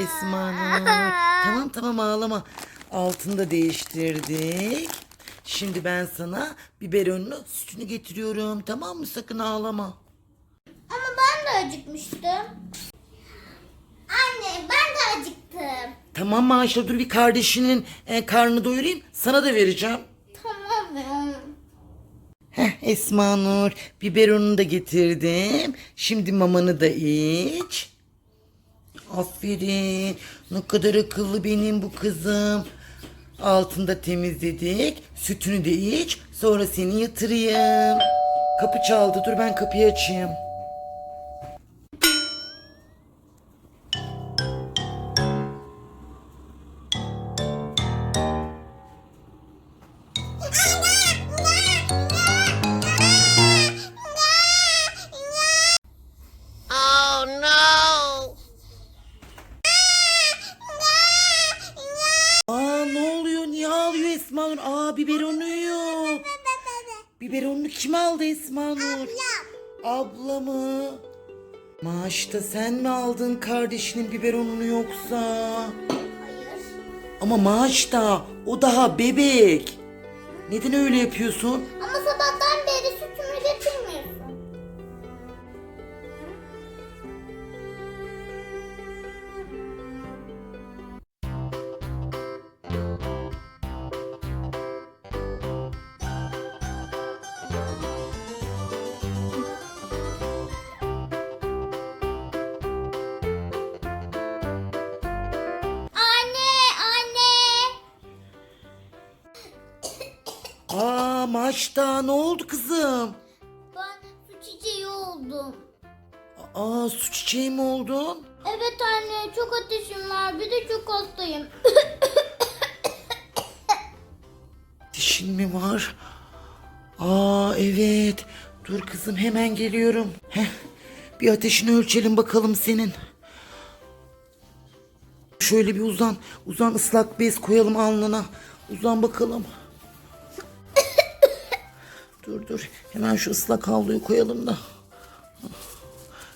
Esma Nur. Tamam tamam ağlama. Altını da değiştirdik. Şimdi ben sana biberonunu sütünü getiriyorum. Tamam mı? Sakın ağlama. Ama ben de acıkmıştım. Anne ben de acıktım. Tamam Maşa dur bir kardeşinin e, karnını doyurayım. Sana da vereceğim. Tamam. Heh Esma Nur biberonunu da getirdim. Şimdi mamanı da iç. Aferin. Ne kadar akıllı benim bu kızım. Altında temizledik. Sütünü de iç. Sonra seni yatırayım. Kapı çaldı. Dur ben kapıyı açayım. Ağlıyor Esma Nur? Aa biberonu yok. Biberonunu kim aldı Esma Nur? Abla mı? Maaşta sen mi aldın kardeşinin biberonunu yoksa? Hayır. Ama maaşta o daha bebek. Neden öyle yapıyorsun? Ama Aa ne oldu kızım? Ben su çiçeği oldum. Aa su çiçeği mi oldun? Evet anne, çok ateşim var. Bir de çok hastayım. Dişin mi var? Aa evet. Dur kızım hemen geliyorum. Heh, bir ateşini ölçelim bakalım senin. Şöyle bir uzan. Uzan ıslak bez koyalım alnına. Uzan bakalım. Dur dur. Hemen şu ıslak havluyu koyalım da.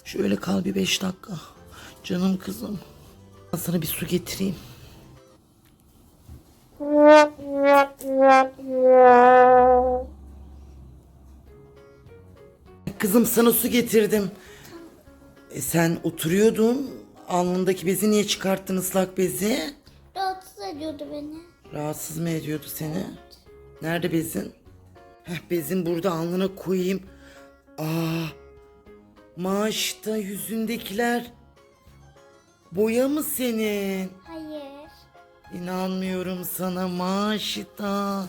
Şöyle kal bir beş dakika. Canım kızım. Ben sana bir su getireyim. Kızım sana su getirdim. E, sen oturuyordun. Alnındaki bezi niye çıkarttın ıslak bezi? Rahatsız ediyordu beni. Rahatsız mı ediyordu seni? Nerede bezin? Heh, bezin burada alnına koyayım. Aa, maaşta yüzündekiler boya mı senin? Hayır. İnanmıyorum sana maaşta.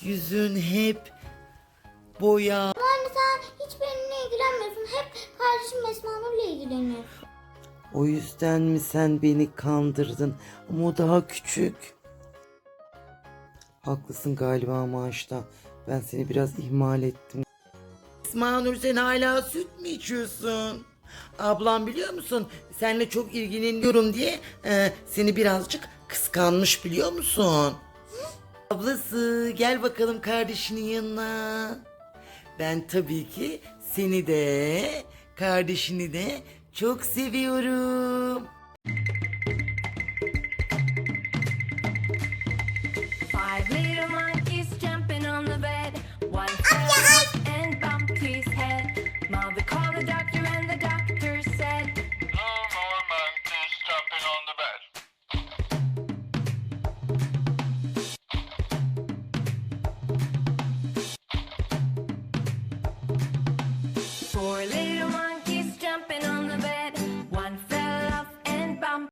Yüzün hep boya. Anne sen hiç benimle ilgilenmiyorsun. Hep kardeşim Esma Nur'la ilgileniyorsun. O yüzden mi sen beni kandırdın? Ama o daha küçük. Haklısın galiba maaşta. Ben seni biraz ihmal ettim. Nur sen hala süt mü içiyorsun? Ablam biliyor musun? Seninle çok ilgileniyorum diye e, seni birazcık kıskanmış biliyor musun? Ablası gel bakalım kardeşinin yanına. Ben tabii ki seni de kardeşini de çok seviyorum.